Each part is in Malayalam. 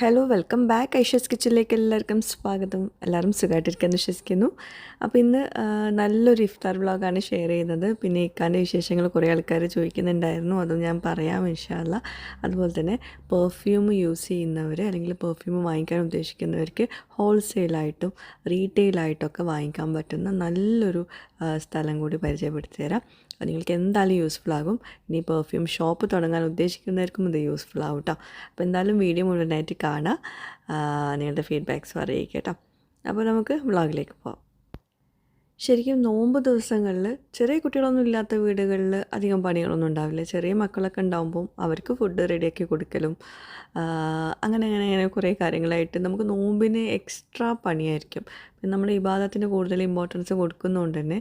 ഹലോ വെൽക്കം ബാക്ക് ഐഷസ് കിച്ചണിലേക്ക് എല്ലാവർക്കും സ്വാഗതം. എല്ലാവരും സുഖമായിട്ടിരിക്കാൻ വിശ്വസിക്കുന്നു. അപ്പോൾ ഇന്ന് നല്ലൊരു ഇഫ്താർ വ്ളോഗാണ് ഷെയർ ചെയ്യുന്നത്. പിന്നെ ഇക്കാന്റെ വിശേഷങ്ങൾ കുറേ ആൾക്കാർ ചോദിക്കുന്നുണ്ടായിരുന്നു. അതും ഞാൻ പറയാം ഇൻഷാല്ല അതുപോലെ തന്നെ പെർഫ്യൂം യൂസ് ചെയ്യുന്നവർ അല്ലെങ്കിൽ പെർഫ്യൂം വാങ്ങിക്കാൻ ഉദ്ദേശിക്കുന്നവർക്ക് ഹോൾസെയിലായിട്ടും റീറ്റെയിലായിട്ടും ഒക്കെ വാങ്ങിക്കാൻ പറ്റുന്ന നല്ലൊരു സ്ഥലം കൂടി പരിചയപ്പെടുത്തി തരാം. അത് നിങ്ങൾക്ക് എന്തായാലും യൂസ്ഫുൾ ആകും. ഇനി പെർഫ്യൂം ഷോപ്പ് തുടങ്ങാൻ ഉദ്ദേശിക്കുന്നവർക്കും ഇത് യൂസ്ഫുൾ ആവും കേട്ടോ അപ്പോൾ എന്തായാലും വീഡിയോ മുഴുവനായിട്ട് കാണാം. നിങ്ങളുടെ ഫീഡ്ബാക്ക്സ് അറിയിക്കുക കേട്ടോ അപ്പോൾ നമുക്ക് വ്ളോഗിലേക്ക് പോവാം. ശരിക്കും നോമ്പ് ദിവസങ്ങളിൽ ചെറിയ കുട്ടികളൊന്നും ഇല്ലാത്ത വീടുകളിൽ അധികം പണികളൊന്നും ഉണ്ടാവില്ല. ചെറിയ മക്കളൊക്കെ ഉണ്ടാകുമ്പോൾ അവർക്ക് ഫുഡ് റെഡിയാക്കി കൊടുക്കലും അങ്ങനെ അങ്ങനെ അങ്ങനെ കുറേ കാര്യങ്ങളായിട്ട് നമുക്ക് നോമ്പിന് എക്സ്ട്രാ പണിയായിരിക്കും. നമ്മൾ ഇബാദത്തിന് കൂടുതൽ ഇമ്പോർട്ടൻസ് കൊടുക്കുന്നതുകൊണ്ട് തന്നെ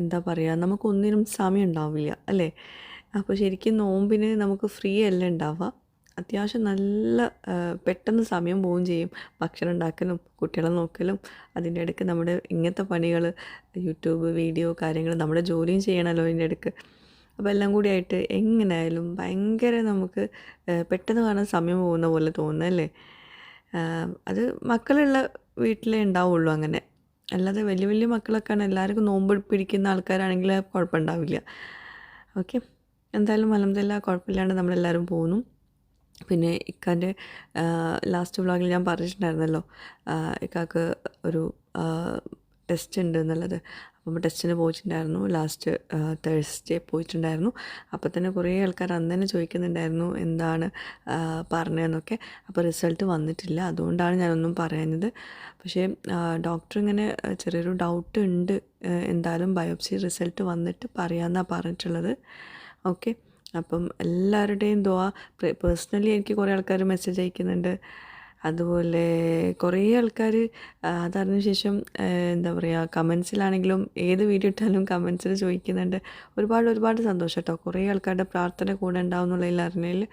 എന്താ പറയുക നമുക്കൊന്നിനും സമയം ഉണ്ടാവില്ല അല്ലേ? അപ്പോൾ ശരിക്കും നോമ്പിന് നമുക്ക് ഫ്രീ അല്ല ഉണ്ടാവുക. അത്യാവശ്യം നല്ല പെട്ടെന്ന് സമയം പോവുകയും ചെയ്യും. ഭക്ഷണം ഉണ്ടാക്കലും കുട്ടികളെ നോക്കലും അതിന്റെ ഇടയ്ക്ക് നമ്മുടെ ഇങ്ങനത്തെ പണികൾ യൂട്യൂബ് വീഡിയോ കാര്യങ്ങൾ നമ്മുടെ ജോലിയും ചെയ്യണമല്ലോ അതിന്റെ ഇടയ്ക്ക്. അപ്പോൾ എല്ലാം കൂടി ആയിട്ട് എങ്ങനെയായാലും ഭയങ്കര നമുക്ക് പെട്ടെന്ന് കാണാൻ സമയം പോകുന്ന പോലെ തോന്നുന്നല്ലേ അത് മക്കളുള്ള വീട്ടിലേ ഉണ്ടാവുള്ളൂ അങ്ങനെ. അല്ലാതെ വലിയ വലിയ മക്കളൊക്കെയാണ് എല്ലാവർക്കും നോമ്പ് പിടിക്കുന്ന ആൾക്കാരാണെങ്കിൽ കുഴപ്പമുണ്ടാവില്ല. ഓക്കെ. എന്തായാലും അലഹമില്ല കുഴപ്പമില്ലാണ്ട് നമ്മളെല്ലാവരും പോകുന്നു പിന്നെ ഇക്കാന്റെ ലാസ്റ്റ് വ്ളോഗിൽ ഞാൻ പറഞ്ഞിട്ടുണ്ടായിരുന്നല്ലോ ഇക്കാക്ക് ഒരു ടെസ്റ്റ് ഉണ്ട് എന്നുള്ളത്. അപ്പം ടെസ്റ്റിന് പോയിട്ടുണ്ടായിരുന്നു ലാസ്റ്റ് തേഴ്സ്ഡേ പോയിട്ടുണ്ടായിരുന്നു. അപ്പോൾ തന്നെ കുറേ ആൾക്കാർ അന്ന് തന്നെ ചോദിക്കുന്നുണ്ടായിരുന്നു എന്താണ് പറഞ്ഞതെന്നൊക്കെ അപ്പോൾ റിസൾട്ട് വന്നിട്ടില്ല അതുകൊണ്ടാണ് ഞാനൊന്നും പറയുന്നത്. പക്ഷേ ഡോക്ടർ ഇങ്ങനെ ചെറിയൊരു ഡൗട്ട് ഉണ്ട് എന്തായാലും ബയോപ്സി റിസൾട്ട് വന്നിട്ട് പറയാമെന്നാണ് പറഞ്ഞിട്ടുള്ളത്. ഓക്കെ അപ്പം എല്ലാവരുടെയും ദ പേഴ്സണലി എനിക്ക് കുറേ ആൾക്കാർ മെസ്സേജ് അയക്കുന്നുണ്ട്. അതുപോലെ കുറേ ആൾക്കാർ അതറിഞ്ഞ ശേഷം എന്താ പറയുക കമൻസിലാണെങ്കിലും ഏത് വീഡിയോ ഇട്ടാലും കമൻസിൽ ചോദിക്കുന്നുണ്ട്. ഒരുപാട് ഒരുപാട് സന്തോഷം കേട്ടോ കുറേ ആൾക്കാരുടെ പ്രാർത്ഥന കൂടെ ഉണ്ടാവും എന്നുള്ളതിൽ അറിഞ്ഞതിൽ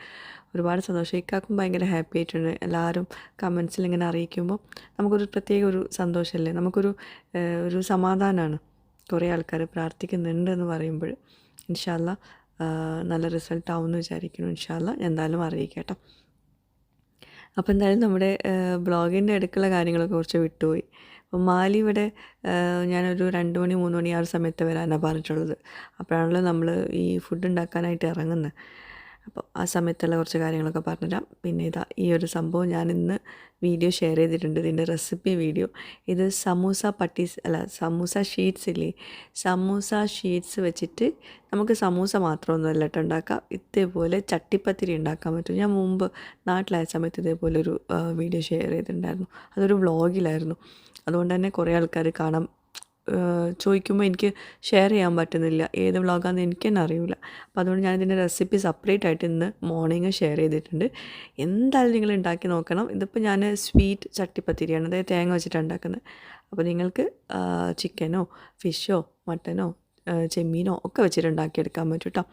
ഒരുപാട് സന്തോഷം. ഇക്കാക്കും ഭയങ്കര ഹാപ്പി ആയിട്ടുണ്ട്. എല്ലാവരും കമൻസിൽ ഇങ്ങനെ അറിയിക്കുമ്പോൾ നമുക്കൊരു പ്രത്യേക ഒരു സന്തോഷമല്ലേ നമുക്കൊരു ഒരു സമാധാനമാണ് കുറേ ആൾക്കാർ പ്രാർത്ഥിക്കുന്നുണ്ട് എന്ന് പറയുമ്പോൾ ഇൻഷാല്ല നല്ല റിസൾട്ട് ആവുമെന്ന് വിചാരിക്കുന്നു ഇൻഷാല്ല എന്തായാലും അറിയിക്കാം കേട്ടോ അപ്പോൾ എന്തായാലും നമ്മുടെ ബ്ലോഗിന്റെ അടുക്കുള്ള കാര്യങ്ങളൊക്കെ കുറച്ച് വിട്ടുപോയി. അപ്പോൾ മാലി ഇവിടെ ഞാനൊരു രണ്ട് മണി മൂന്ന് മണി ആ ഒരു സമയത്ത് വരാനാണ് പറഞ്ഞിട്ടുള്ളത്. അപ്പോഴാണല്ലോ നമ്മൾ ഈ ഫുഡ് ഉണ്ടാക്കാനായിട്ട് ഇറങ്ങുന്നത് അപ്പോൾ ആ സമയത്തുള്ള കുറച്ച് കാര്യങ്ങളൊക്കെ പറഞ്ഞുതരാം. പിന്നെ ഇതാ ഈ ഒരു സംഭവം ഞാൻ ഇന്ന് വീഡിയോ ഷെയർ ചെയ്തിട്ടുണ്ട്. ഇതിന്റെ റെസിപ്പി വീഡിയോ ഇത് സമൂസ പട്ടീസ് അല്ല സമൂസ ഷീറ്റ്സ് ഇല്ലേ? സമൂസ ഷീറ്റ്സ് വെച്ചിട്ട് നമുക്ക് സമൂസ മാത്രമൊന്നുമല്ല കേട്ടോ ഉണ്ടാക്കാം. ഇതേപോലെ ചട്ടിപ്പത്തിരി ഉണ്ടാക്കാൻ പറ്റും. ഞാൻ മുമ്പ് നാട്ടിലായ സമയത്ത് ഇതേപോലെ ഒരു വീഡിയോ ഷെയർ ചെയ്തിട്ടുണ്ടായിരുന്നു. അതൊരു വ്ളോഗിലായിരുന്നു അതുകൊണ്ട് തന്നെ കുറേ ആൾക്കാർ കാണാൻ ചോദിക്കുമ്പോൾ എനിക്ക് ഷെയർ ചെയ്യാൻ പറ്റുന്നില്ല. ഏത് വ്ളോഗാണെന്ന് എനിക്ക് തന്നെ അറിയില്ല അപ്പോൾ അതുകൊണ്ട് ഞാൻ ഇതിന്റെ റെസിപ്പി സെപ്പറേറ്റ് ആയിട്ട് ഇന്ന് മോർണിംഗ് ഷെയർ ചെയ്തിട്ടുണ്ട്. എന്തായാലും നിങ്ങൾ ഉണ്ടാക്കി നോക്കണം. ഇതിപ്പോൾ ഞാൻ സ്വീറ്റ് ചട്ടിപ്പത്തിരിയാണ് അതായത് തേങ്ങ വെച്ചിട്ടാണ് ഉണ്ടാക്കുന്നത് അപ്പോൾ നിങ്ങൾക്ക് ചിക്കനോ ഫിഷോ മട്ടനോ ചെമ്മീനോ ഒക്കെ വെച്ചിട്ട് ഉണ്ടാക്കിയെടുക്കാൻ പറ്റും കേട്ടോ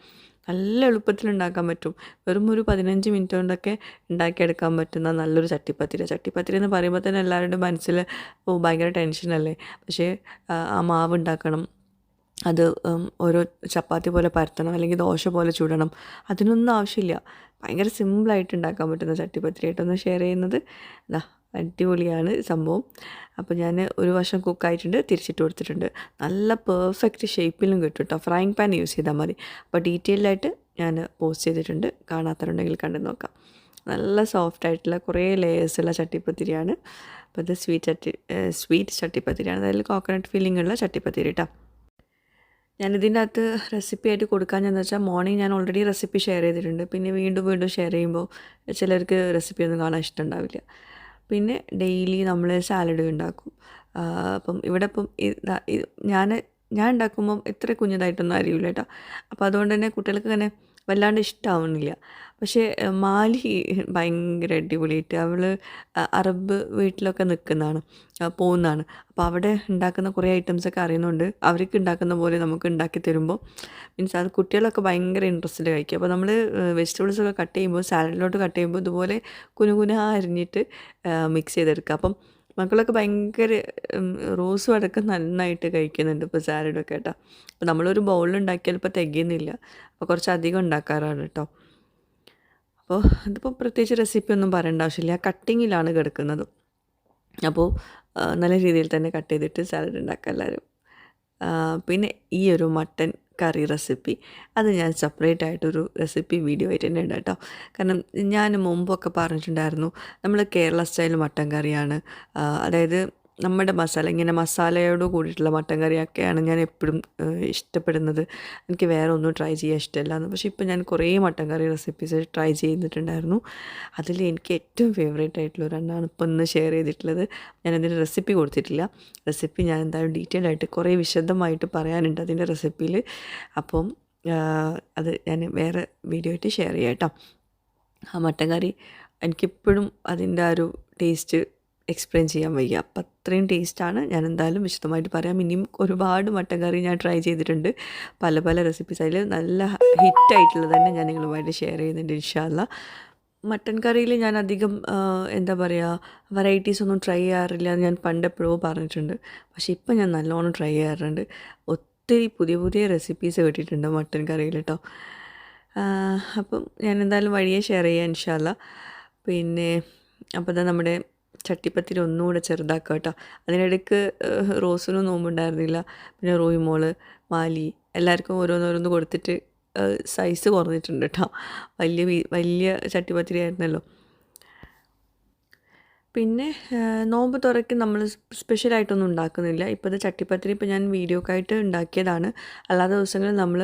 നല്ല എളുപ്പത്തിൽ ഉണ്ടാക്കാൻ പറ്റും. വെറും ഒരു പതിനഞ്ച് മിനിറ്റ് കൊണ്ടൊക്കെ ഉണ്ടാക്കിയെടുക്കാൻ പറ്റുന്ന നല്ലൊരു ചട്ടിപ്പത്തിരി ചട്ടിപ്പത്തിരി എന്ന് പറയുമ്പോൾ തന്നെ എല്ലാവരുടെയും മനസ്സിൽ ഓ ഭയങ്കര ടെൻഷനല്ലേ പക്ഷേ ആ, മാവ് ഉണ്ടാക്കണം. അത് ഓരോ ചപ്പാത്തി പോലെ പരത്തണം അല്ലെങ്കിൽ ദോശ പോലെ ചുടണം. അതിനൊന്നും ആവശ്യമില്ല. ഭയങ്കര സിമ്പിളായിട്ട് ഉണ്ടാക്കാൻ പറ്റുന്ന ചട്ടിപ്പത്തിരിയായിട്ടൊന്ന് ഷെയർ ചെയ്യുന്നത്. അടിപൊളിയാണ് സംഭവം. അപ്പോൾ ഞാൻ ഒരു വർഷം കുക്കായിട്ടുണ്ട് തിരിച്ചിട്ട് കൊടുത്തിട്ടുണ്ട്. നല്ല പെർഫെക്റ്റ് ഷേപ്പിലും കിട്ടും കേട്ടോ ഫ്രൈങ് പാൻ യൂസ് ചെയ്താൽ മതി. അപ്പോൾ ഡീറ്റെയിൽഡായിട്ട് ഞാൻ പോസ്റ്റ് ചെയ്തിട്ടുണ്ട്. കാണാത്തവരുണ്ടെങ്കിൽ കണ്ടു നോക്കാം. നല്ല സോഫ്റ്റ് ആയിട്ടുള്ള കുറേ ലെയേഴ്സുള്ള ചട്ടിപ്പത്തിരിയാണ്. അപ്പോൾ ഇത് സ്വീറ്റ് ചട്ടി സ്വീറ്റ് ചട്ടിപ്പത്തിരിയാണ്. അതായത് കോക്കനട്ട് ഫില്ലിംഗ് ഉള്ള ചട്ടിപ്പത്തിരി കേട്ടോ ഞാനിതിന്റെ അകത്ത് റെസിപ്പി ആയിട്ട് കൊടുക്കാൻ എന്ന് വെച്ചാൽ മോർണിംഗ് ഞാൻ ഓൾറെഡി റെസിപ്പി ഷെയർ ചെയ്തിട്ടുണ്ട്. പിന്നെ വീണ്ടും വീണ്ടും ഷെയർ ചെയ്യുമ്പോൾ ചിലർക്ക് റെസിപ്പി ഒന്നും കാണാൻ ഇഷ്ടമുണ്ടാവില്ല പിന്നെ ഡെയിലി നമ്മൾ സാലഡ് ഉണ്ടാക്കും. അപ്പം ഇവിടെ ഇപ്പം ഞാൻ ഞാൻ ഉണ്ടാക്കുമ്പം ഇത്ര കുഞ്ഞതായിട്ടൊന്നും അറിയില്ല കേട്ടോ. അപ്പോൾ അതുകൊണ്ട് തന്നെ കുട്ടികൾക്ക് തന്നെ വല്ലാണ്ട് ഇഷ്ടമാവണില്ല പക്ഷേ മാലി ഭയങ്കര അടിപൊളിയായിട്ട് അവൾ അറബ് വീട്ടിലൊക്കെ നിൽക്കുന്നതാണ് പോകുന്നതാണ് അപ്പോൾ അവിടെ ഉണ്ടാക്കുന്ന കുറേ ഐറ്റംസൊക്കെ അറിയുന്നുണ്ട് അവർക്ക് ഉണ്ടാക്കുന്ന പോലെ നമുക്ക് ഉണ്ടാക്കി തരുമ്പോൾ മീൻസ് അത് കുട്ടികളൊക്കെ ഭയങ്കര ഇൻട്രസ്റ്റിൽ കഴിക്കും. അപ്പോൾ നമ്മൾ വെജിറ്റബിൾസൊക്കെ കട്ട് ചെയ്യുമ്പോൾ സാലഡിലോട്ട് കട്ട് ചെയ്യുമ്പോൾ ഇതുപോലെ കുനുകുന അരിഞ്ഞിട്ട് മിക്സ് ചെയ്തെടുക്കുക. അപ്പം മക്കളൊക്കെ ഭയങ്കര റോസും അടക്കം നന്നായിട്ട് കഴിക്കുന്നുണ്ട് ഇപ്പോൾ സാലഡൊക്കെ കേട്ടോ. അപ്പോൾ നമ്മളൊരു ബൗളിൽ ഉണ്ടാക്കിയാൽ ഇപ്പോൾ തികയുന്നില്ല. അപ്പോൾ കുറച്ച് അധികം ഉണ്ടാക്കാറാണ് കേട്ടോ. അപ്പോൾ അതിപ്പോൾ പ്രത്യേകിച്ച് റെസിപ്പി ഒന്നും പറയേണ്ട ആവശ്യമില്ല. കട്ടിങ്ങിലാണ് കിടക്കുന്നത്. അപ്പോൾ നല്ല രീതിയിൽ തന്നെ കട്ട് ചെയ്തിട്ട് സാലഡ് ഉണ്ടാക്കുക എല്ലാവരും പിന്നെ ഈ ഒരു മട്ടൻ കറി റെസിപ്പി അത് ഞാൻ സെപ്പറേറ്റ് ആയിട്ടൊരു റെസിപ്പി വീഡിയോ ആയിട്ട് തന്നെ ഉണ്ട് കേട്ടോ കാരണം ഞാൻ മുമ്പൊക്കെ പറഞ്ഞിട്ടുണ്ടായിരുന്നു നമ്മൾ കേരള സ്റ്റൈൽ മട്ടൻ കറിയാണ് അതായത് നമ്മുടെ മസാല ഇങ്ങനെ മസാലയോട് കൂടിയിട്ടുള്ള മട്ടൻ കറിയൊക്കെയാണ് ഞാൻ എപ്പോഴും ഇഷ്ടപ്പെടുന്നത്. എനിക്ക് വേറെ ഒന്നും ട്രൈ ചെയ്യാൻ ഇഷ്ടമല്ല എന്ന് പക്ഷേ ഇപ്പോൾ ഞാൻ കുറേ മട്ടൻ കറി റെസിപ്പീസ് ട്രൈ ചെയ്തിട്ടുണ്ടായിരുന്നു. അതിൽ എനിക്ക് ഏറ്റവും ഫേവറേറ്റ് ആയിട്ടുള്ള ഒരെണ്ണമാണ് ഇപ്പോൾ ഇന്ന് ഷെയർ ചെയ്തിട്ടുള്ളത്. ഞാൻ അതിന്റെ റെസിപ്പി കൊടുത്തിട്ടില്ല. റെസിപ്പി ഞാൻ എന്തായാലും ഡീറ്റെയിൽ ആയിട്ട് കുറേ വിശദമായിട്ട് പറയാനുണ്ട് അതിന്റെ റെസിപ്പിയിൽ അപ്പം അത് ഞാൻ വേറെ വീഡിയോ ആയിട്ട് ഷെയർ ചെയ്യാം കേട്ടോ. ആ മട്ടൻ കറി എനിക്കിപ്പോഴും അതിന്റെ ആ ഒരു ടേസ്റ്റ് എക്സ്പ്ലെയിൻ ചെയ്യാൻ വയ്യ. അപ്പം അത്രയും ടേസ്റ്റാണ് ഞാൻ എന്തായാലും വിശദമായിട്ട് പറയാം. ഇനിയും ഒരുപാട് മട്ടൻ കറി ഞാൻ ട്രൈ ചെയ്തിട്ടുണ്ട്. പല പല റെസിപ്പീസ് അതിൽ നല്ല ഹിറ്റായിട്ടുള്ളത് തന്നെ ഞാൻ നിങ്ങളുമായിട്ട് ഷെയർ ചെയ്യുന്നുണ്ട് ഇൻഷാല്ല മട്ടൻ കറിയിൽ ഞാൻ അധികം എന്താ പറയുക വെറൈറ്റീസ് ഒന്നും ട്രൈ ചെയ്യാറില്ല എന്ന് ഞാൻ പണ്ടെപ്പോഴോ പറഞ്ഞിട്ടുണ്ട്. പക്ഷേ ഇപ്പം ഞാൻ നല്ലോണം ട്രൈ ചെയ്യാറുണ്ട്. ഒത്തിരി പുതിയ പുതിയ റെസിപ്പീസ് കിട്ടിയിട്ടുണ്ട് മട്ടൻ കറിയിൽ കേട്ടോ അപ്പം ഞാൻ എന്തായാലും വഴിയെ ഷെയർ ചെയ്യാം ഇൻഷാല്ല പിന്നെ അപ്പോൾ തന്നെ നമ്മുടെ ചട്ടിപ്പത്തിരി ഒന്നുകൂടെ ചെറുതാക്കുക കേട്ടോ. അതിനിടയ്ക്ക് റോസിനും നോമ്പുണ്ടായിരുന്നില്ല. പിന്നെ റോയി മോൾ മാലി എല്ലാവർക്കും ഓരോന്നോരോന്ന് കൊടുത്തിട്ട് സൈസ് കുറഞ്ഞിട്ടുണ്ട് കേട്ടോ. വലിയ വലിയ ചട്ടിപ്പത്തിരി ആയിരുന്നല്ലോ പിന്നെ നോമ്പ് തുറയ്ക്ക് നമ്മൾ സ്പെഷ്യലായിട്ടൊന്നും ഉണ്ടാക്കുന്നില്ല. ഇപ്പോൾ ഇത് ചട്ടിപ്പത്തിരി ഇപ്പോൾ ഞാൻ വീഡിയോക്കായിട്ട് ഉണ്ടാക്കിയതാണ്. അല്ലാത്ത ദിവസങ്ങളിൽ നമ്മൾ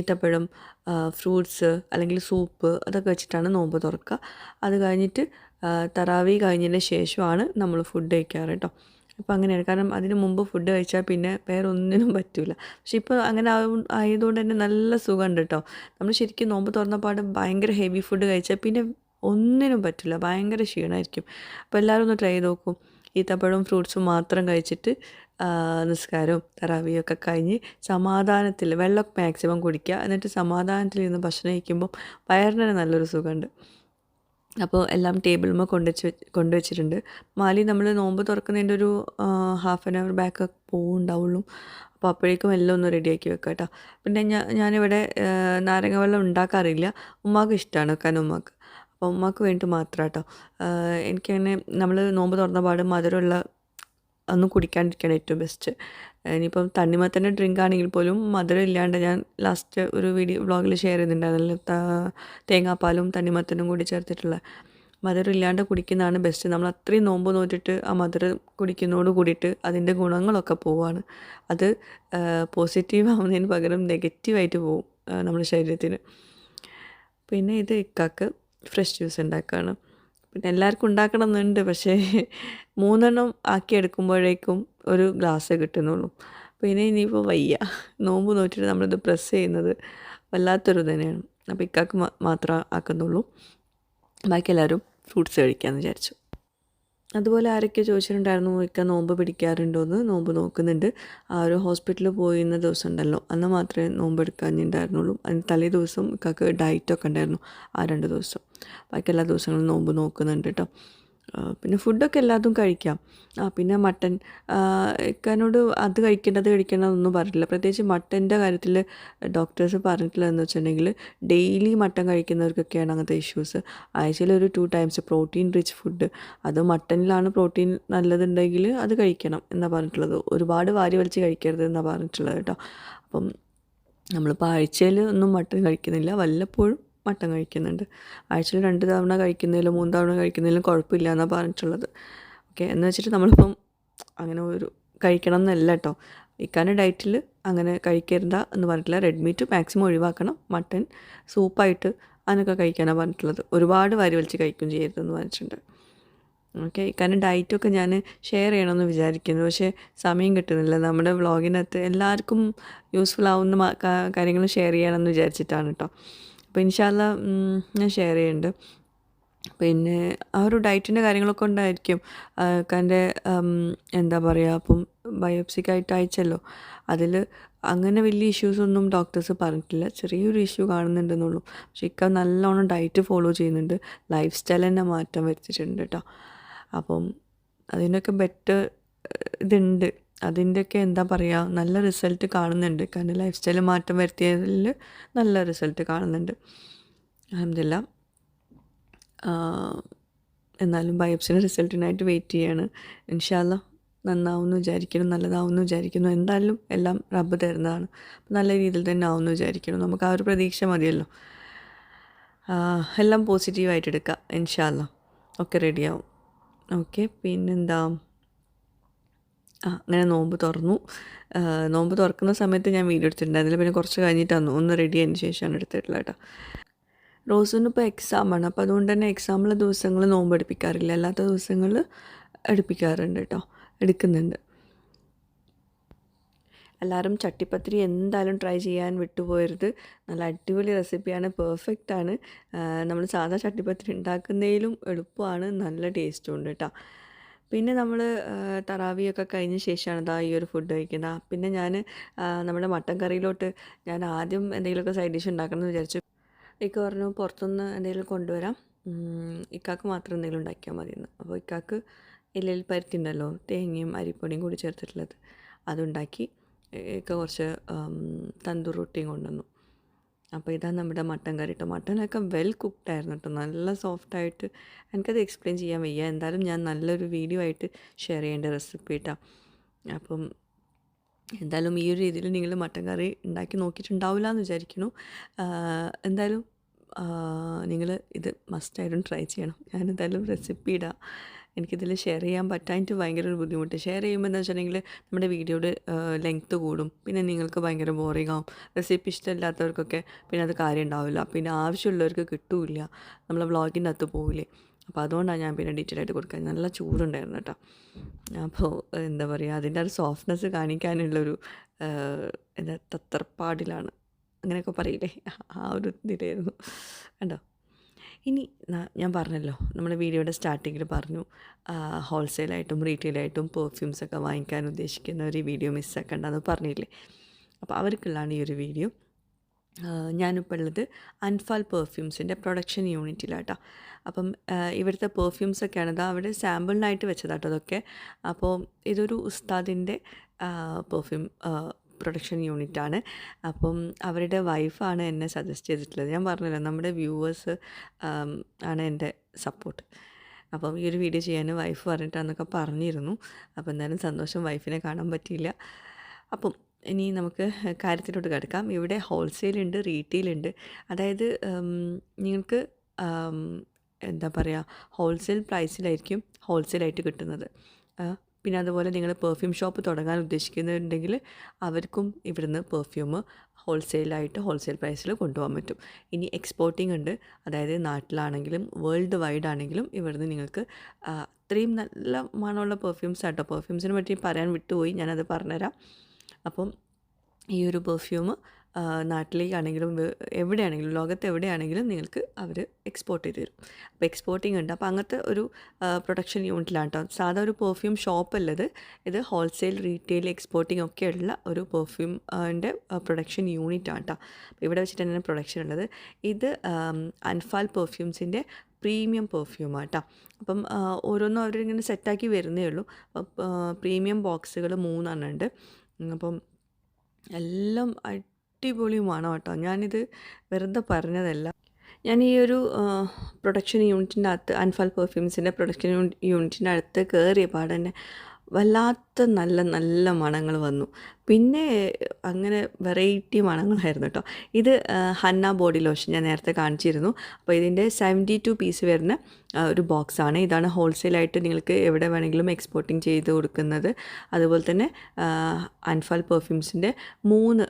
ഈത്തപ്പഴം ഫ്രൂട്ട്സ് അല്ലെങ്കിൽ സൂപ്പ് അതൊക്കെ വെച്ചിട്ടാണ് നോമ്പ് തുറക്കുക. അത് കഴിഞ്ഞിട്ട് തറാവി കഴിഞ്ഞതിന് ശേഷമാണ് നമ്മൾ ഫുഡ് കഴിക്കാറ് കേട്ടോ അപ്പോൾ അങ്ങനെയാണ്. കാരണം അതിന് മുമ്പ് ഫുഡ് കഴിച്ചാൽ പിന്നെ വേറെ ഒന്നിനും പറ്റില്ല പക്ഷെ ഇപ്പോൾ അങ്ങനെ ആയതുകൊണ്ട് തന്നെ നല്ല സുഖമുണ്ട് കേട്ടോ നമ്മൾ ശരിക്കും നോമ്പ് തുറന്ന പാടും ഭയങ്കര ഹെവി ഫുഡ് കഴിച്ചാൽ പിന്നെ ഒന്നിനും പറ്റില്ല ഭയങ്കര ക്ഷീണമായിരിക്കും അപ്പോൾ എല്ലാവരും ഒന്ന് ട്രൈ നോക്കും. ഈത്തപ്പഴവും ഫ്രൂട്ട്സും മാത്രം കഴിച്ചിട്ട് നിസ്കാരവും തറാവിയും ഒക്കെ കഴിഞ്ഞ് സമാധാനത്തിൽ വെള്ളം മാക്സിമം കുടിക്കുക. എന്നിട്ട് സമാധാനത്തിൽ ഇരുന്ന് ഭക്ഷണം കഴിക്കുമ്പോൾ വയറിന് നല്ലൊരു സുഖമുണ്ട്. അപ്പോൾ എല്ലാം ടേബിളുമ്മ കൊണ്ടുവച്ച് കൊണ്ടുവച്ചിട്ടുണ്ട്. മാലി നമ്മൾ നോമ്പ് തുറക്കുന്നതിന്റെ ഒരു ഹാഫ് ആൻ അവർ ബാക്ക് പോവുണ്ടാവുള്ളൂ. അപ്പോൾ അപ്പോഴേക്കും എല്ലാം ഒന്ന് റെഡിയാക്കി വെക്കാം കേട്ടോ പിന്നെ ഞാൻ ഞാനിവിടെ നാരങ്ങ വെള്ളം ഉണ്ടാക്കാറില്ല. ഉമ്മാക്ക് ഇഷ്ടമാണ് വെക്കാൻ ഉമ്മാക്ക്. അപ്പോൾ ഉമ്മാക്ക് വേണ്ടി മാത്രം കേട്ടോ എനിക്കങ്ങനെ നമ്മൾ നോമ്പ് തുറന്ന പാട് മധുരമുള്ള ഒന്നും കുടിക്കാണ്ടിരിക്കുകയാണ് ഏറ്റവും ബെസ്റ്റ് ഇനിയിപ്പം തണ്ണിമത്തന്റെ ഡ്രിങ്ക് ആണെങ്കിൽ പോലും മധുരം ഇല്ലാണ്ട് ഞാൻ ലാസ്റ്റ് ഒരു വീഡിയോ വ്ളോഗിൽ ഷെയർ ചെയ്തിട്ടുണ്ട് ത- തേങ്ങാപ്പാലും തണ്ണിമത്തനും കൂടി ചേർത്തിട്ടുള്ള. മധുരം ഇല്ലാണ്ട് കുടിക്കുന്നതാണ് ബെസ്റ്റ് നമ്മൾ അത്രയും നോമ്പ് നോറ്റിട്ട് ആ മധുരം കുടിക്കുന്നതോട് കൂടിയിട്ട് അതിന്റെ ഗുണങ്ങളൊക്കെ പോവാണ്. അത് പോസിറ്റീവ് ആവുന്നതിന് പകരം നെഗറ്റീവായിട്ട് പോവും നമ്മുടെ ശരീരത്തിന്. പിന്നെ ഇത് ഇക്കാക്ക് ഫ്രഷ് ജ്യൂസ് ഉണ്ടാക്കുകയാണ് പിന്നെ എല്ലാവർക്കും ഉണ്ടാക്കണം എന്നുണ്ട് പക്ഷേ മൂന്നെണ്ണം ആക്കി എടുക്കുമ്പോഴേക്കും ഒരു ഗ്ലാസ്സേ കിട്ടുന്നുള്ളൂ. പിന്നെ ഇനിയിപ്പോൾ വയ്യ. നോമ്പ് നോറ്റിട്ട് നമ്മളിത് പ്രസ് ചെയ്യുന്നത് വല്ലാത്തൊരു തന്നെയാണ് അപ്പോൾ ഇക്കാക്ക് മാത്രം ആക്കുന്നുള്ളൂ. ബാക്കി എല്ലാവരും ഫ്രൂട്ട്സ് കഴിക്കാമെന്ന് വിചാരിച്ചു. അതുപോലെ ആരൊക്കെ ചോദിച്ചിട്ടുണ്ടായിരുന്നു ഇക്ക നോമ്പ് പിടിക്കാറുണ്ടോയെന്ന് നോമ്പ് നോക്കുന്നുണ്ട്. ആ ഒരു ഹോസ്പിറ്റലിൽ പോയിരുന്ന ദിവസം ഉണ്ടല്ലോ. അന്ന് മാത്രമേ നോമ്പ് എടുക്കാഞ്ഞിട്ടുണ്ടായിരുന്നുള്ളൂ. അതിന് തലേ ദിവസം ഇക്കാക്ക് ഡയറ്റൊക്കെ ഉണ്ടായിരുന്നു ആ രണ്ട് ദിവസം. ബാക്കി എല്ലാ ദിവസങ്ങളും നോമ്പ് നോക്കുന്നുണ്ട് കേട്ടോ പിന്നെ ഫുഡൊക്കെ എല്ലാതും കഴിക്കാം. ആ പിന്നെ മട്ടൻ. ഇക്കാനോട് അത് കഴിക്കേണ്ടത് കഴിക്കേണ്ടതൊന്നും പറഞ്ഞില്ല പ്രത്യേകിച്ച് മട്ടന്റെ കാര്യത്തിൽ ഡോക്ടേഴ്സ് പറഞ്ഞിട്ടുള്ളതെന്ന് വെച്ചിട്ടുണ്ടെങ്കിൽ ഡെയിലി മട്ടൻ കഴിക്കുന്നവർക്കൊക്കെയാണ് അങ്ങനത്തെ ഇഷ്യൂസ്. ആഴ്ചയിൽ ഒരു two times protein rich food. അത് മട്ടനിലാണ് പ്രോട്ടീൻ നല്ലതുണ്ടെങ്കിൽ അത് കഴിക്കണം എന്നാണ് പറഞ്ഞിട്ടുള്ളത്. ഒരുപാട് വാരി വലിച്ച് കഴിക്കരുത് എന്നാണ് പറഞ്ഞിട്ടുള്ളത് കേട്ടോ. അപ്പം നമ്മളിപ്പോൾ ആഴ്ചയിൽ ഒന്നും മട്ടൻ കഴിക്കുന്നില്ല. വല്ലപ്പോഴും മട്ടൻ കഴിക്കുന്നുണ്ട്. ആഴ്ചയിൽ രണ്ട് തവണ കഴിക്കുന്നതിലും മൂന്ന് തവണ കഴിക്കുന്നതിലും കുഴപ്പമില്ല എന്നാണ് പറഞ്ഞിട്ടുള്ളത്. ഓക്കെ എന്ന് വെച്ചിട്ട് നമ്മളിപ്പം അങ്ങനെ ഒരു കഴിക്കണം എന്നല്ല കേട്ടോ. ഇക്കാന്റെ ഡയറ്റിൽ അങ്ങനെ കഴിക്കരുത് എന്ന് പറഞ്ഞിട്ടില്ല റെഡ് മീറ്റ് മാക്സിമം ഒഴിവാക്കണം. മട്ടൻ സൂപ്പായിട്ട് അതിനൊക്കെ കഴിക്കാനാണ് പറഞ്ഞിട്ടുള്ളത്. ഒരുപാട് വാരി വലിച്ച് കഴിക്കും ചെയ്യരുതെന്ന് പറഞ്ഞിട്ടുണ്ട്. ഓക്കെ കാരണം ഡയറ്റൊക്കെ ഞാൻ ഷെയർ ചെയ്യണമെന്ന് വിചാരിക്കുന്നു. പക്ഷേ സമയം കിട്ടുന്നില്ല. നമ്മുടെ വ്ളോഗിനകത്ത് എല്ലാവർക്കും യൂസ്ഫുൾ ആവുന്ന കാര്യങ്ങൾ ഷെയർ ചെയ്യണമെന്ന് വിചാരിച്ചിട്ടാണ് കേട്ടോ. അപ്പോൾ ഇൻഷാല്ല ഞാൻ ഷെയർ ചെയ്യുന്നുണ്ട് പിന്നെ ആ ഒരു ഡയറ്റിന്റെ കാര്യങ്ങളൊക്കെ ഉണ്ടായിരിക്കും. എന്റെ എന്താ പറയുക അപ്പം ബയോപ്സിക്കായിട്ട് അയച്ചല്ലോ. അതിൽ അങ്ങനെ വലിയ ഇഷ്യൂസ് ഒന്നും ഡോക്ടേഴ്സ് പറഞ്ഞിട്ടില്ല. ചെറിയൊരു ഇഷ്യൂ കാണുന്നുണ്ടെന്നുള്ളൂ. പക്ഷേ ഇക്ക നല്ലോണം ഡയറ്റ് ഫോളോ ചെയ്യുന്നുണ്ട്. ലൈഫ് സ്റ്റൈൽ തന്നെ മാറ്റം വരുത്തിയിട്ടുണ്ട് കേട്ടോ അപ്പം അതിനൊക്കെ ബെറ്റർ ഇതുണ്ട്. അതിന്റെയൊക്കെ എന്താ പറയുക നല്ല റിസൾട്ട് കാണുന്നുണ്ട്. കാരണം ലൈഫ് സ്റ്റൈൽ മാറ്റം വരുത്തിയതിൽ നല്ല റിസൾട്ട് കാണുന്നുണ്ട്. അഹമ്മദില്ല എന്നാലും ബയോപ്സിന്റെ റിസൾട്ടിനായിട്ട് വെയിറ്റ് ചെയ്യാണ്. ഇൻഷാല്ല നന്നാവുമെന്ന് വിചാരിക്കുന്നു നല്ലതാവുമെന്ന് വിചാരിക്കുന്നു. എന്തായാലും എല്ലാം റബ്ബ് തരുന്നതാണ്. നല്ല രീതിയിൽ തന്നെ ആവുമെന്ന് വിചാരിക്കുന്നു. നമുക്ക് ആ ഒരു പ്രതീക്ഷ മതിയല്ലോ. എല്ലാം പോസിറ്റീവായിട്ട് എടുക്കുക ഇൻഷാല്ല ഒക്കെ റെഡിയാവും. ഓക്കെ പിന്നെന്താ? ആ അങ്ങനെ നോമ്പ് തുറന്നു. നോമ്പ് തുറക്കുന്ന സമയത്ത് ഞാൻ വീഡിയോ എടുത്തിട്ടുണ്ടായിരുന്നില്ല പിന്നെ കുറച്ച് കഴിഞ്ഞിട്ടാണ് ഒന്ന് റെഡി ആയതിന് ശേഷമാണ് എടുത്തിട്ടുള്ളത് കേട്ടോ. റോസിന് ഇപ്പോൾ എക്സാമാണ് അപ്പോൾ അതുകൊണ്ട് തന്നെ എക്സാമുള്ള ദിവസങ്ങൾ നോമ്പ് എടുപ്പിക്കാറില്ല. അല്ലാത്ത ദിവസങ്ങളിൽ എടുപ്പിക്കാറുണ്ട് കേട്ടോ. എടുക്കുന്നുണ്ട്. എല്ലാവരും ചട്ടിപ്പത്തിരി എന്തായാലും ട്രൈ ചെയ്യാൻ വിട്ടുപോയരുത്. നല്ല അടിപൊളി റെസിപ്പിയാണ് പെർഫെക്റ്റ് ആണ്. നമ്മൾ സാധാ ചട്ടിപ്പത്തിരി ഉണ്ടാക്കുന്നതിലും എളുപ്പമാണ്. നല്ല ടേസ്റ്റും ഉണ്ട് കേട്ടോ. പിന്നെ നമ്മൾ തറാവിയൊക്കെ കഴിഞ്ഞ ശേഷമാണ് ഇതാ ഈ ഒരു ഫുഡ് കഴിക്കുന്നത് പിന്നെ ഞാൻ നമ്മുടെ മട്ടൻ കറിയിലോട്ട് ഞാൻ ആദ്യം എന്തെങ്കിലുമൊക്കെ സൈഡ് ഡിഷ് ഉണ്ടാക്കണം എന്ന് വിചാരിച്ചു. ഇക്ക പറഞ്ഞു പുറത്തുനിന്ന് എന്തെങ്കിലും കൊണ്ടുവരാം. ഇക്കാക്ക് മാത്രം എന്തെങ്കിലും ഉണ്ടാക്കിയാൽ മതിയെന്ന്. അപ്പോൾ ഇക്കാക്ക് ഇല്ലിൽ പരുത്തി ഉണ്ടല്ലോ തേങ്ങയും അരിപ്പൊടിയും കൂടി ചേർത്തിട്ടുള്ളത്. അതുണ്ടാക്കി ഇക്ക കുറച്ച് തന്തൂർ റൊട്ടിയും കൊണ്ടുവന്നു. അപ്പോൾ ഇതാണ് നമ്മുടെ മട്ടൻ കറി കേട്ടോ മട്ടനൊക്കെ വെൽ കുക്ക്ഡ് ആയിരുന്നു കേട്ടോ നല്ല സോഫ്റ്റായിട്ട് എനിക്കത് എക്സ്പ്ലെയിൻ ചെയ്യാൻ വയ്യ. എന്തായാലും ഞാൻ നല്ലൊരു വീഡിയോ ആയിട്ട് ഷെയർ ചെയ്യേണ്ട റെസിപ്പി കേട്ടോ അപ്പം എന്തായാലും ഈ ഒരു രീതിയിൽ നിങ്ങൾ മട്ടൻ കറി ഉണ്ടാക്കി നോക്കിയിട്ടുണ്ടാവില്ല എന്ന് വിചാരിക്കുന്നു എന്തായാലും നിങ്ങൾ ഇത് മസ്റ്റായിട്ടും ട്രൈ ചെയ്യണം. ഞാൻ എന്തായാലും റെസിപ്പി ഇടാം എനിക്കിതിൽ ഷെയർ ചെയ്യാൻ പറ്റാനായിട്ട് ഭയങ്കര ഒരു ബുദ്ധിമുട്ട്. ഷെയർ ചെയ്യുമ്പോൾ എന്താ വെച്ചിട്ടുണ്ടെങ്കിൽ നമ്മുടെ വീഡിയോയുടെ ലെങ്ത്ത് കൂടും. പിന്നെ നിങ്ങൾക്ക് ഭയങ്കര ബോറിംഗ് ആവും. റെസിപ്പി ഇഷ്ടമില്ലാത്തവർക്കൊക്കെ പിന്നെ അത് കാര്യം ഉണ്ടാവില്ല. പിന്നെ ആവശ്യമുള്ളവർക്ക് കിട്ടൂല നമ്മളെ വ്ളോഗിന്റെ അകത്ത് പോവില്ലേ. അപ്പോൾ അതുകൊണ്ടാണ് ഞാൻ പിന്നെ ഡീറ്റെയിൽ ആയിട്ട് കൊടുക്കാൻ. നല്ല ചൂടുണ്ടായിരുന്നു കേട്ടോ. അപ്പോൾ എന്താ പറയുക അതിന്റെ ഒരു സോഫ്റ്റ്നെസ് കാണിക്കാനുള്ളൊരു എന്താ തത്രപ്പാടിലാണ് അങ്ങനെയൊക്കെ പറയില്ലേ? ആ ഒരു ഇതിലായിരുന്നു. കണ്ടോ? ഇനി ഞാൻ പറഞ്ഞല്ലോ നമ്മുടെ വീഡിയോയുടെ സ്റ്റാർട്ടിങ്ങിൽ പറഞ്ഞു ഹോൾസെയിലായിട്ടും റീറ്റെയിലായിട്ടും പെർഫ്യൂംസ് ഒക്കെ വാങ്ങിക്കാൻ ഉദ്ദേശിക്കുന്നവർ ഈ വീഡിയോ മിസ്സാക്കണ്ടെന്ന് പറഞ്ഞില്ലേ? അപ്പോൾ അവർക്കുള്ളതാണ് ഈ ഒരു വീഡിയോ. ഞാനിപ്പോൾ ഉള്ളത് അൻഫാൽ പെർഫ്യൂംസിന്റെ പ്രൊഡക്ഷൻ യൂണിറ്റിലാട്ടോ അപ്പം ഇവിടുത്തെ പെർഫ്യൂംസൊക്കെയാണ് ആണത് അവിടെ സാമ്പിളിനായിട്ട് വെച്ചതാട്ടോ അതൊക്കെ. അപ്പോൾ ഇതൊരു ഉസ്താദിന്റെ പെർഫ്യൂം പ്രൊഡക്ഷൻ യൂണിറ്റാണ് അപ്പം അവരുടെ വൈഫാണ് എന്നെ സജസ്റ്റ് ചെയ്തിട്ടുള്ളത്. ഞാൻ പറഞ്ഞല്ലോ നമ്മുടെ വ്യൂവേഴ്സ് ആണ് എന്റെ സപ്പോർട്ട് അപ്പം ഈ ഒരു വീഡിയോ ചെയ്യാൻ വൈഫ് പറഞ്ഞിട്ടാന്നൊക്കെ പറഞ്ഞിരുന്നു. അപ്പോൾ എന്തായാലും സന്തോഷം വൈഫിനെ കാണാൻ പറ്റിയില്ല. അപ്പം ഇനി നമുക്ക് കാര്യത്തിലോട്ട് കിടക്കാം. ഇവിടെ ഹോൾസെയിൽ ഉണ്ട് റീറ്റെയിൽ ഉണ്ട്. അതായത് നിങ്ങൾക്ക് എന്താ പറയുക ഹോൾസെയിൽ പ്രൈസിലായിരിക്കും ഹോൾസെയിലായിട്ട് കിട്ടുന്നത്. പിന്നെ അതുപോലെ നിങ്ങൾ പെർഫ്യൂം ഷോപ്പ് തുടങ്ങാൻ ഉദ്ദേശിക്കുന്നുണ്ടെങ്കിൽ അവർക്കും ഇവിടുന്ന് പെർഫ്യൂം ഹോൾസെയിലായിട്ട് ഹോൾസെയിൽ പ്രൈസിൽ കൊണ്ടുപോകാൻ പറ്റും. ഇനി എക്സ്പോർട്ടിംഗ് ഉണ്ട്. അതായത് നാട്ടിലാണെങ്കിലും വേൾഡ് വൈഡ് ആണെങ്കിലും ഇവിടുന്ന് നിങ്ങൾക്ക് അത്രയും നല്ല മണമുള്ള പെർഫ്യൂംസ് ആട്ടോ. പെർഫ്യൂംസിനെ പറ്റി പറയാൻ വിട്ടുപോയി. ഞാനത് പറഞ്ഞുതരാം. അപ്പം ഈ ഒരു പെർഫ്യൂം നാട്ടിലേക്കാണെങ്കിലും എവിടെയാണെങ്കിലും ലോകത്ത് എവിടെയാണെങ്കിലും നിങ്ങൾക്ക് അവർ എക്സ്പോർട്ട് ചെയ്ത് തരും. അപ്പോൾ എക്സ്പോർട്ടിംഗ് ഉണ്ട്. അപ്പോൾ അങ്ങനത്തെ ഒരു പ്രൊഡക്ഷൻ യൂണിറ്റിലാണ് കേട്ടോ സാധാ ഒരു പെർഫ്യൂം ഷോപ്പ് ഷോപ്പല്ലത് ഇത് ഹോൾസെയിൽ റീറ്റെയിൽ എക്സ്പോർട്ടിംഗ് ഒക്കെ ഉള്ള ഒരു പെർഫ്യൂമിന്റെ പ്രൊഡക്ഷൻ യൂണിറ്റ് ആണ് കേട്ടോ ഇവിടെ വെച്ചിട്ട് തന്നെയാണ് പ്രൊഡക്ഷൻ ഉള്ളത്. ഇത് അൻഫാൽ പെർഫ്യൂംസിന്റെ പ്രീമിയം പെർഫ്യൂം ആട്ടോ. അപ്പം ഓരോന്നും അവരിങ്ങനെ സെറ്റാക്കി വരുന്നേ ഉള്ളൂ. പ്രീമിയം ബോക്സുകൾ മൂന്നെണ്ണം ഉണ്ട്. അപ്പം എല്ലാം അടിപൊളി മണം കേട്ടോ. ഞാനിത് വെറുതെ പറഞ്ഞതല്ല. ഞാൻ ഈ ഒരു പ്രൊഡക്ഷൻ യൂണിറ്റിന്റെ അകത്ത് അൻഫാൽ പെർഫ്യൂംസിന്റെ പ്രൊഡക്ഷൻ യൂണിറ്റിന്റെ അടുത്ത് കയറിയ പാടെ വല്ലാത്ത നല്ല നല്ല മണങ്ങൾ വന്നു. പിന്നെ അങ്ങനെ വെറൈറ്റി മണങ്ങളായിരുന്നു കേട്ടോ ഇത് ഹന്ന ബോഡി ലോഷൻ ഞാൻ നേരത്തെ കാണിച്ചിരുന്നു. അപ്പോൾ ഇതിന്റെ സെവന്റി ടു പീസ് വരുന്ന ഒരു ബോക്സാണ് ഇതാണ് ഹോൾസെയിലായിട്ട് നിങ്ങൾക്ക് എവിടെ വേണമെങ്കിലും എക്സ്പോർട്ടിങ് ചെയ്ത് കൊടുക്കുന്നത്. അതുപോലെ തന്നെ അൻഫാൽ പെർഫ്യൂംസിന്റെ മൂന്ന്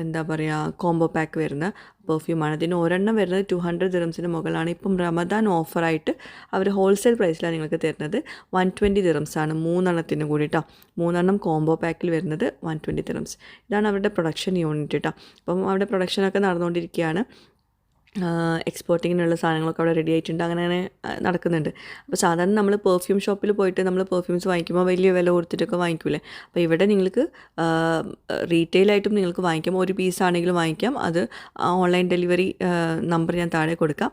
എന്താ പറയുക കോംബോ പാക്ക് വരുന്ന പെർഫ്യൂമാണ് ഇതിന് ഒരെണ്ണം വരുന്നത് ടു ഹൺഡ്രഡ് ദിറംസിന് മുകളിലാണ്. ഇപ്പം റമദാൻ ഓഫറായിട്ട് അവർ ഹോൾസെയിൽ പ്രൈസിലാണ് നിങ്ങൾക്ക് തരുന്നത്. വൺ ട്വന്റി ദിറംസാണ് മൂന്നെണ്ണത്തിന് കൂടി കേട്ടോ. മൂന്നെണ്ണം കോംബോ പാക്കിൽ വരുന്നത് വൺ ട്വന്റി ദിറംസ് ഇതാണ് അവരുടെ പ്രൊഡക്ഷൻ യൂണിറ്റ് കേട്ടോ അപ്പം അവിടെ പ്രൊഡക്ഷനൊക്കെ നടന്നുകൊണ്ടിരിക്കുകയാണ്. എക്സ്പോർട്ടിങ്ങിനുള്ള സാധനങ്ങളൊക്കെ അവിടെ റെഡി ആയിട്ടുണ്ട്. അങ്ങനെ അങ്ങനെ നടക്കുന്നുണ്ട്. അപ്പോൾ സാധാരണ നമ്മൾ പെർഫ്യൂം ഷോപ്പിൽ പോയിട്ട് നമ്മൾ പെർഫ്യൂംസ് വാങ്ങിക്കുമ്പോൾ വലിയ വില കൊടുത്തിട്ടൊക്കെ വാങ്ങിക്കൂലേ? അപ്പോൾ ഇവിടെ നിങ്ങൾക്ക് റീറ്റെയിലായിട്ടും നിങ്ങൾക്ക് വാങ്ങിക്കാം. ഒരു പീസ് ആണെങ്കിലും വാങ്ങിക്കാം. അത് ഓൺലൈൻ ഡെലിവറി നമ്പർ ഞാൻ താഴെ കൊടുക്കാം.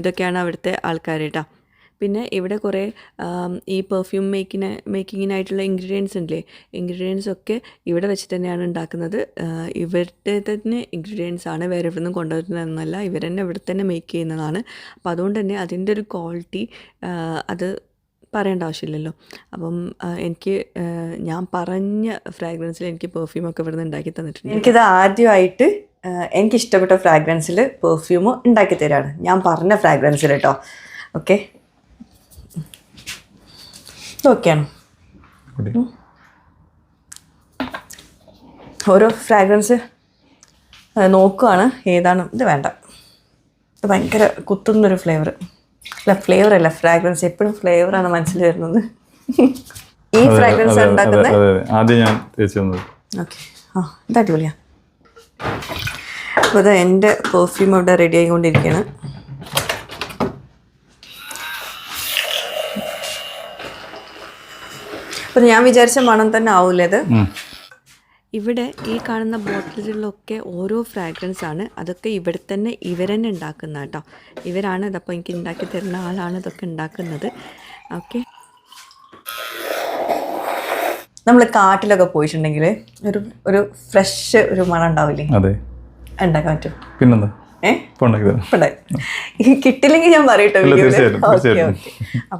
ഇതൊക്കെയാണ് അവിടുത്തെ ആൾക്കാർ കേട്ടോ പിന്നെ ഇവിടെ കുറേ ഈ പെർഫ്യൂം മേക്കിന് മേക്കിങ്ങിനായിട്ടുള്ള ഇൻഗ്രീഡിയൻസ് ഉണ്ടല്ലേ ഇൻഗ്രീഡിയൻസ് ഒക്കെ ഇവിടെ വെച്ച് തന്നെയാണ് ഉണ്ടാക്കുന്നത്. ഇവരുടെ തന്നെ ഇൻഗ്രീഡിയൻസ് ആണ് വേറെ എവിടെ നിന്നും കൊണ്ടുവരുന്നതെന്നല്ല. ഇവർ തന്നെ ഇവിടെ തന്നെ മേക്ക് ചെയ്യുന്നതാണ്. അപ്പോൾ അതുകൊണ്ട് തന്നെ അതിന്റെ ഒരു ക്വാളിറ്റി അത് പറയേണ്ട ആവശ്യമില്ലല്ലോ. അപ്പം എനിക്ക് ഞാൻ പറഞ്ഞ ഫ്രാഗ്രൻസിൽ എനിക്ക് പെർഫ്യൂമൊക്കെ ഇവിടെ നിന്ന് ഉണ്ടാക്കി തന്നിട്ടുണ്ട്. എനിക്കിത് ആദ്യമായിട്ട് എനിക്ക് ഇഷ്ടപ്പെട്ട ഫ്രാഗ്രൻസിൽ പെർഫ്യൂം ഉണ്ടാക്കി തരാണ്. ഞാൻ പറഞ്ഞ ഫ്രാഗ്രൻസിൽ കേട്ടോ. ഓക്കെ ഓക്കെയാണ് ഓരോ ഫ്രാഗ്രൻസ് നോക്കുകയാണ് ഏതാണ്? ഇത് വേണ്ട. ഇത് ഭയങ്കര കുത്തുന്നൊരു ഫ്ലേവർ അല്ല ഫ്ലേവർ അല്ല ഫ്രാഗ്രൻസ് എപ്പോഴും ഫ്ലേവറാണ് മനസ്സിൽ വരുന്നത്. ഈ ഫ്രാഗ്രൻസ് ഉണ്ടാക്കുന്നത്. ആദ്യം ഞാൻ ഓക്കെ. ആ ഇത് അടിപൊളിയാണ് അപ്പോൾ ഇത് എന്റെ പെർഫ്യൂം അവിടെ റെഡി ആയിക്കൊണ്ടിരിക്കുകയാണ്. അപ്പോൾ ഞാൻ വിചാരിച്ച മണം തന്നെ ആവൂലേത് ഇവിടെ ഈ കാണുന്ന ബോട്ടിലുകളിലൊക്കെ ഓരോ ഫ്രാഗ്രൻസ് ആണ്. അതൊക്കെ ഇവിടെ തന്നെ ഇവരെന്നെ ഉണ്ടാക്കുന്ന കേട്ടോ. ഇവരാണ് ഇതപ്പോൾ എനിക്ക് ഉണ്ടാക്കി തരുന്ന ആളാണ് ഇതൊക്കെ ഉണ്ടാക്കുന്നത്. ഓക്കെ. നമ്മൾ കാട്ടിലൊക്കെ പോയിട്ടുണ്ടെങ്കിൽ ഒരു ഒരു ഫ്രഷ് ഒരു മണം ഉണ്ടാവില്ലേ? അതെ. ഉണ്ടാക്കാൻ പറ്റും. പിന്നെന്താ? ഈ കിട്ടില്ലെങ്കിൽ ഞാൻ പറയട്ടോ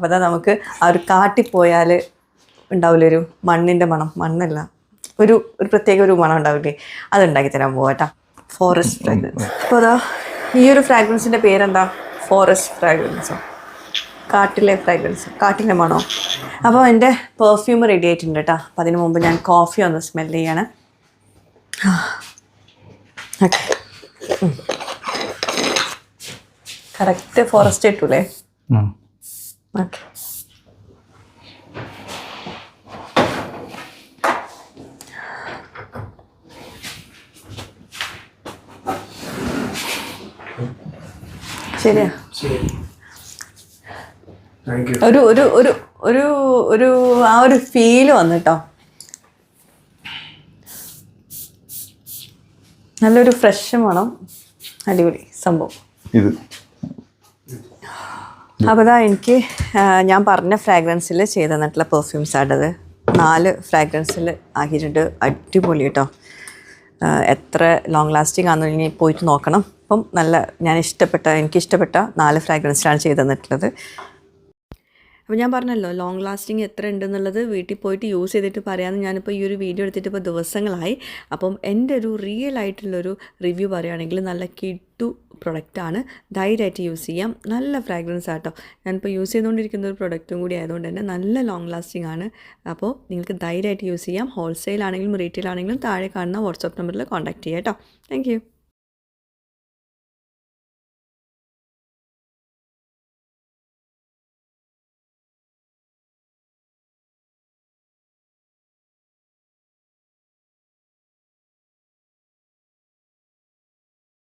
അതാ നമുക്ക് ആ ഒരു കാട്ടിൽ പോയാൽ ഉണ്ടാവില്ലേ? ഒരു മണ്ണിന്റെ മണം. മണ്ണല്ല. ഒരു ഒരു പ്രത്യേക ഒരു മണം ഉണ്ടാവില്ലേ? അത് ഉണ്ടാക്കി തരാൻ പോവാട്ടാ ഫോറസ്റ്റ് ഫ്രാഗ്രൻസ് അപ്പോൾ അതാ ഈ ഒരു ഫ്രാഗ്രൻസിന്റെ പേരെന്താ? ഫോറസ്റ്റ് ഫ്രാഗ്രൻസോ കാട്ടിലെ ഫ്രാഗ്രൻസ് കാട്ടിലെ മണോ? അപ്പോൾ എന്റെ പെർഫ്യൂം റെഡി ആയിട്ടുണ്ട് കേട്ടോ അപ്പോൾ അതിന് മുമ്പ് ഞാൻ കോഫി ഒന്ന് സ്മെൽ ചെയ്യാണ്. ഓക്കെ കറക്റ്റ് ഫോറസ്റ്റ് കിട്ടൂലേ ഓക്കെ ശരിയാ. ഒരു ഒരു ഒരു ഒരു ഒരു ആ ഒരു ഫീൽ വന്നിട്ടോ. നല്ലൊരു ഫ്രഷ് മണം അടിപൊളി സംഭവം. ഇത്. അപ്പോൾ ഇതാ എനിക്ക് ഞാൻ പറഞ്ഞ ഫ്രാഗ്രൻസിൽ ചെയ്ത് തന്നിട്ടുള്ള പെർഫ്യൂംസ് ആണത് നാല് ഫ്രാഗ്രൻസിൽ ആക്കിയിട്ടുണ്ട്. അടിപൊളി കേട്ടോ. എത്ര ലോങ് ലാസ്റ്റിംഗ് ആണെന്ന് ഇനി പോയിട്ട് നോക്കണം. അപ്പം നല്ല ഞാൻ ഇഷ്ടപ്പെട്ട എനിക്ക് ഇഷ്ടപ്പെട്ട നാല് ഫ്രാഗ്രൻസിലാണ് ചെയ്തു തന്നിട്ടുള്ളത്. അപ്പോൾ ഞാൻ പറഞ്ഞല്ലോ ലോങ് ലാസ്റ്റിംഗ് എത്ര ഉണ്ടെന്നുള്ളത് വീട്ടിൽ പോയിട്ട് യൂസ് ചെയ്തിട്ട് പറയാമെന്ന് ഞാനിപ്പോൾ ഈ ഒരു വീഡിയോ എടുത്തിട്ട് ഇപ്പോൾ ദിവസങ്ങളായി. അപ്പം എന്റെ ഒരു റിയൽ ആയിട്ടുള്ളൊരു റിവ്യൂ പറയുകയാണെങ്കിൽ നല്ല കിട്ടു പ്രൊഡക്റ്റാണ് ധൈര്യമായിട്ട് യൂസ് ചെയ്യാം. നല്ല ഫ്രാഗ്രൻസ് ആട്ടോ. ഞാനിപ്പോൾ യൂസ് ചെയ്തുകൊണ്ടിരിക്കുന്ന ഒരു പ്രൊഡക്റ്റും കൂടി ആയതുകൊണ്ട് തന്നെ നല്ല ലോങ് ലാസ്റ്റിംഗ് ആണ്. അപ്പോൾ നിങ്ങൾക്ക് ധൈര്യമായിട്ട് യൂസ് ചെയ്യാം. ഹോൾസെയിൽ ആണെങ്കിലും റീറ്റെയിൽ ആണെങ്കിലും താഴെ കാണുന്ന വാട്സാപ്പ് നമ്പറിൽ കോൺടാക്റ്റ് ചെയ്യാം കേട്ടോ. താങ്ക്